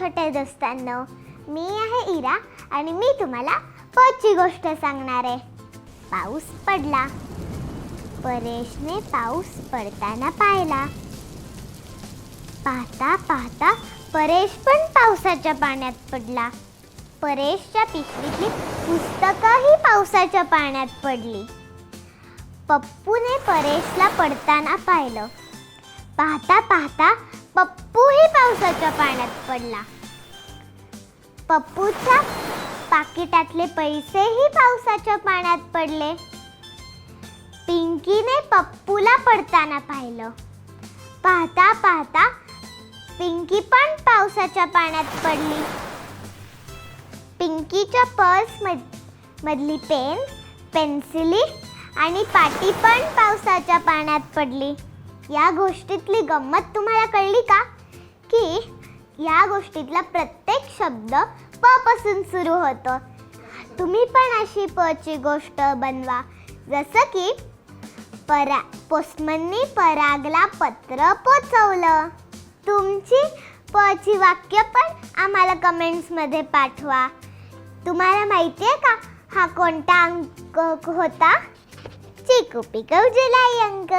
छोट्या दोस्तांनो. मी आहे इरा आणि मी तुम्हाला पची गोष्ट सांगणार आहे. पाऊस पडला. परेशने पाऊस पडताना पाहिला. पाहता पाहता परेश पण पावसाच्या पाण्यात पडला. परेशच्या पिशवीतली पुस्तकंही पावसाच्या पाण्यात पडली. पप्पूने परेशला पडताना पाहिलं. पाहता पाहता पप्पूही पावसाच्या पाण्यात पडला पप्पूच्या पाकिटातले पैसेही पावसाच्या पाण्यात पडले. पिंकीने पप्पूला पडताना पाहिलं. पाहता पाहता पिंकी पण पावसाच्या पाण्यात पडली. पिंकीच्या पर्स मधली पेन पेन्सिली आणि पाटी पण पावसाच्या पाण्यात पडली. या गोष्टीतली गंमत तुम्हाला कळली का? की या गोष्टीतला प्रत्येक शब्द प पासून सुरू होतो. तुम्ही पण अशी प ची गोष्ट बनवा. जसं की परा पोस्टमननी परागला पत्र पोचवलं. तुमची प ची वाक्य पण आम्हाला कमेंट्समध्ये पाठवा. तुम्हाला माहिती आहे का हा कोणता अंक होता? चिकू पिकव जुलाई अंक.